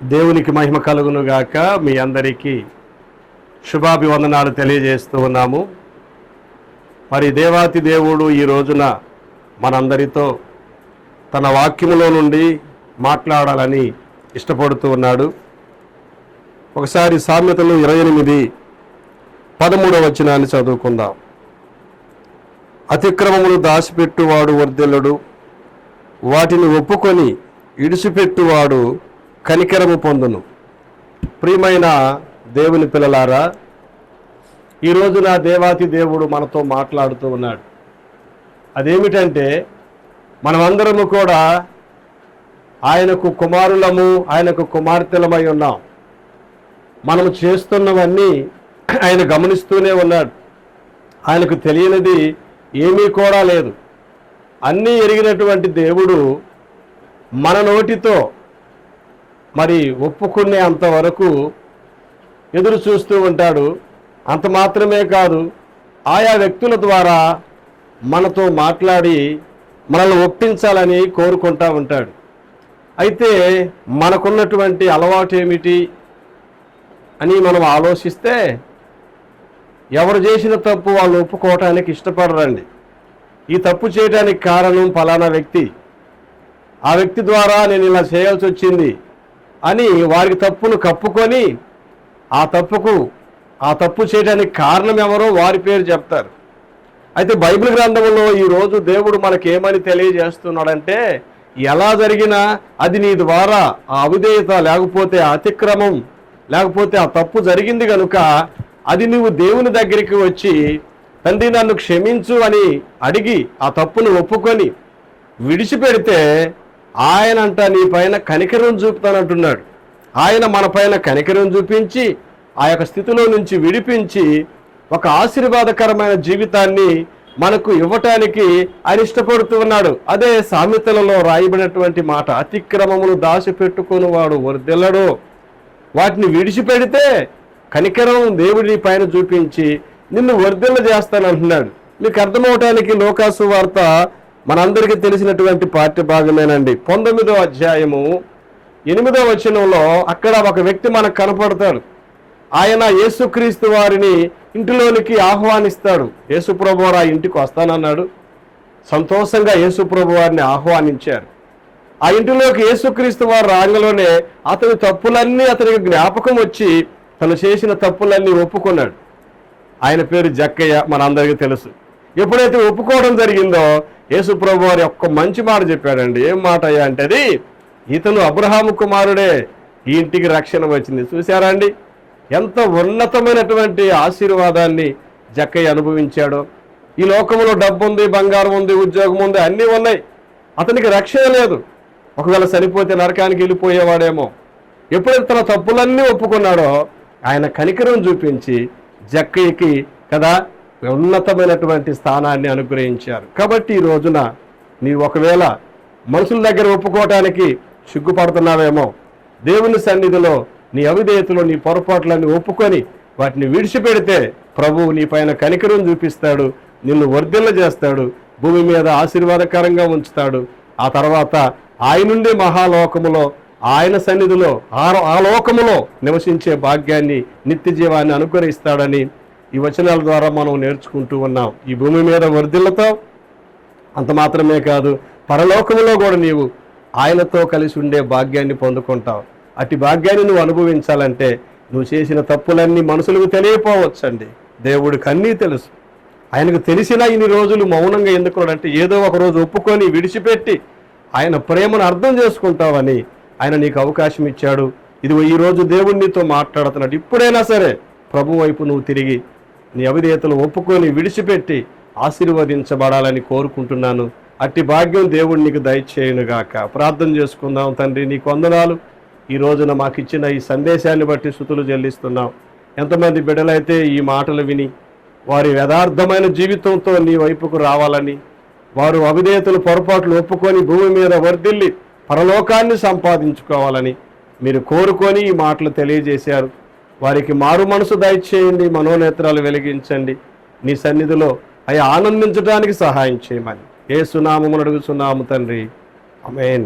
దేవునికి మహిమ కలుగును గాక మీ అందరికీ శుభాభివందనాలు తెలియజేస్తూ ఉన్నాము. మరి దేవాతి దేవుడు ఈ రోజున మనందరితో తన వాక్యములో నుండి మాట్లాడాలని ఇష్టపడుతూ ఉన్నాడు. ఒకసారి సామెతలు ఇరవై ఎనిమిది పదమూడవ వచనాన్ని చదువుకుందాం. అతిక్రమములు దాచిపెట్టువాడు వర్ధిల్లడు వాటిని ఒప్పుకొని ఇడిచిపెట్టువాడు కనికరము పొందును. ప్రియమైన దేవుని పిల్లలారా ఈరోజు నా దేవాతి దేవుడు మనతో మాట్లాడుతూ ఉన్నాడు. అదేమిటంటే మనమందరము కూడా ఆయనకు కుమారులము ఆయనకు కుమార్తెలమై ఉన్నాం. మనము చేస్తున్నవన్నీ ఆయన గమనిస్తూనే ఉన్నాడు. ఆయనకు తెలియనిది ఏమీ కూడా లేదు. అన్నీ ఎరిగినటువంటి దేవుడు మన నోటితో మరి ఒప్పుకునే అంతవరకు ఎదురు చూస్తూ ఉంటాడు. అంత మాత్రమే కాదు ఆయా వ్యక్తుల ద్వారా మనతో మాట్లాడి మనల్ని ఒప్పించాలని కోరుకుంటా ఉంటాడు. అయితే మనకున్నటువంటి అలవాటు ఏమిటి అని మనం ఆలోచిస్తే ఎవరు చేసిన తప్పు వాళ్ళు ఒప్పుకోవటానికి ఇష్టపడరండి. ఈ తప్పు చేయడానికి కారణం ఫలానా వ్యక్తి. ఆ వ్యక్తి ద్వారా నేను ఇలా చేయాల్సి వచ్చింది. అని వారికి తప్పును కప్పుకొని ఆ తప్పుకు ఆ తప్పు చేయడానికి కారణం ఎవరో వారి పేరు చెప్తారు. అయితే బైబిల్ గ్రంథంలో ఈరోజు దేవుడు మనకేమని తెలియజేస్తున్నాడంటే ఎలా జరిగినా అది నీ ద్వారా ఆ అవిధేయత లేకపోతే అతిక్రమం లేకపోతే ఆ తప్పు జరిగింది కనుక అది నువ్వు దేవుని దగ్గరికి వచ్చి తండ్రి నన్ను క్షమించు అని అడిగి ఆ తప్పును ఒప్పుకొని విడిచిపెడితే ఆయన అంట నీ పైన కనికరం చూపుతానంటున్నాడు. ఆయన మన పైన కనికరం చూపించి ఆ యొక్క స్థితిలో నుంచి విడిపించి ఒక ఆశీర్వాదకరమైన జీవితాన్ని మనకు ఇవ్వటానికి ఆయన ఇష్టపడుతూ ఉన్నాడు. అదే సామెతలలో రాయబడినటువంటి మాట అతిక్రమములు దాచిపెట్టుకుని వాడు వర్దిల్లడు. వాటిని విడిచిపెడితే కనికరం దేవుడి పైన చూపించి నిన్ను వర్ధిల్ల చేస్తానంటున్నాడు మీకు అర్థమవటానికి లోకాసు వార్త మనందరికీ తెలిసినటువంటి పార్టీ భాగమేనండి. పంతొమ్మిదో అధ్యాయము ఎనిమిదో వచనంలో అక్కడ ఒక వ్యక్తి మనకు కనపడతాడు. ఆయన యేసుక్రీస్తు వారిని ఇంటిలోనికి ఆహ్వానిస్తాడు. యేసుప్రభు వారు ఆ ఇంటికి వస్తానన్నాడు. సంతోషంగా యేసుప్రభు వారిని ఆహ్వానించారు. ఆ ఇంటిలోకి యేసుక్రీస్తు వారు రాగలోనే అతని తప్పులన్నీ అతనికి జ్ఞాపకం వచ్చి తను చేసిన తప్పులన్నీ ఒప్పుకున్నాడు. ఆయన పేరు జక్కయ్య మనందరికీ తెలుసు. ఎప్పుడైతే ఒప్పుకోవడం జరిగిందో యేసుప్రభు వారి ఒక్క మంచి మాట చెప్పాడండి. ఏం మాట అయ్యా అంటే అది ఇతను అబ్రహాము కుమారుడే ఈ ఇంటికి రక్షణ వచ్చింది. చూసారా అండి? ఎంత ఉన్నతమైనటువంటి ఆశీర్వాదాన్ని జక్కయ్య అనుభవించాడో. ఈ లోకంలో డబ్బు ఉంది బంగారం ఉంది ఉద్యోగం ఉంది అన్నీ ఉన్నాయి. అతనికి రక్షణ లేదు. ఒకవేళ చనిపోతే నరకానికి వెళ్ళిపోయేవాడేమో. ఎప్పుడైతే తన తప్పులన్నీ ఒప్పుకున్నాడో ఆయన కనికరం చూపించి జక్కయ్యకి కదా ఉన్నతమైనటువంటి స్థానాన్ని అనుగ్రహించారు. కాబట్టి ఈ రోజున నీ ఒకవేళ మనుషుల దగ్గర ఒప్పుకోవటానికి సిగ్గుపడుతున్నావేమో దేవుని సన్నిధిలో నీ అవిధేయతలో నీ పొరపాట్లన్నీ ఒప్పుకొని వాటిని విడిచిపెడితే ప్రభువు నీ పైన కనికరం చూపిస్తాడు నిన్ను వర్ధిల్ల చేస్తాడు భూమి మీద ఆశీర్వాదకరంగా ఉంచుతాడు. ఆ తర్వాత ఆయనుండే మహాలోకములో ఆయన సన్నిధిలో ఆ ఆ లోకములో నివసించే భాగ్యాన్ని నిత్య జీవాన్ని అనుగ్రహిస్తాడని ఈ వచనాల ద్వారా మనం నేర్చుకుంటూ ఉన్నాం. ఈ భూమి మీద వర్ధిల్లతో అంత మాత్రమే కాదు పరలోకంలో కూడా నీవు ఆయనతో కలిసి ఉండే భాగ్యాన్ని పొందుకుంటావు. అట్టి భాగ్యాన్ని నువ్వు అనుభవించాలంటే నువ్వు చేసిన తప్పులన్నీ మనుషులకు తెలియపోవచ్చండి. దేవుడికి అన్నీ తెలుసు. ఆయనకు తెలిసినా ఇన్ని రోజులు మౌనంగా ఎందుకున్నాడంటే ఏదో ఒక రోజు ఒప్పుకొని విడిచిపెట్టి ఆయన ప్రేమను అర్థం చేసుకుంటావని ఆయన నీకు అవకాశం ఇచ్చాడు. ఇది ఈరోజు రోజు దేవుడు నీతో మాట్లాడుతున్నాడు. ఇప్పుడైనా సరే ప్రభు వైపు నువ్వు తిరిగి నీ అవిధేయతను ఒప్పుకొని విడిచిపెట్టి ఆశీర్వదించబడాలని కోరుకుంటున్నాను. అట్టి భాగ్యం దేవుడు నీకు దయచేయునుగాక ప్రార్థన చేసుకుందాం తండ్రి నీకు వందనాలు. ఈ రోజున మాకు ఇచ్చిన ఈ సందేశాన్ని బట్టి శృతులు చెల్లిస్తున్నాం. ఎంతమంది బిడ్డలైతే ఈ మాటలు విని వారి యథార్థమైన జీవితంతో నీ వైపుకు రావాలని వారు అవిధేయతలు పొరపాట్లు ఒప్పుకొని భూమి మీద వర్ధిల్లి పరలోకాన్ని సంపాదించుకోవాలని మీరు కోరుకొని ఈ మాటలు తెలియజేశారు. వారికి మారు మనసు దయచేయండి మనోనేత్రాలు వెలిగించండి. నీ సన్నిధిలో అవి ఆనందించడానికి సహాయం చేయమని. ఏ సునామమును అడుగుచున్నాము తండ్రి. అమేన్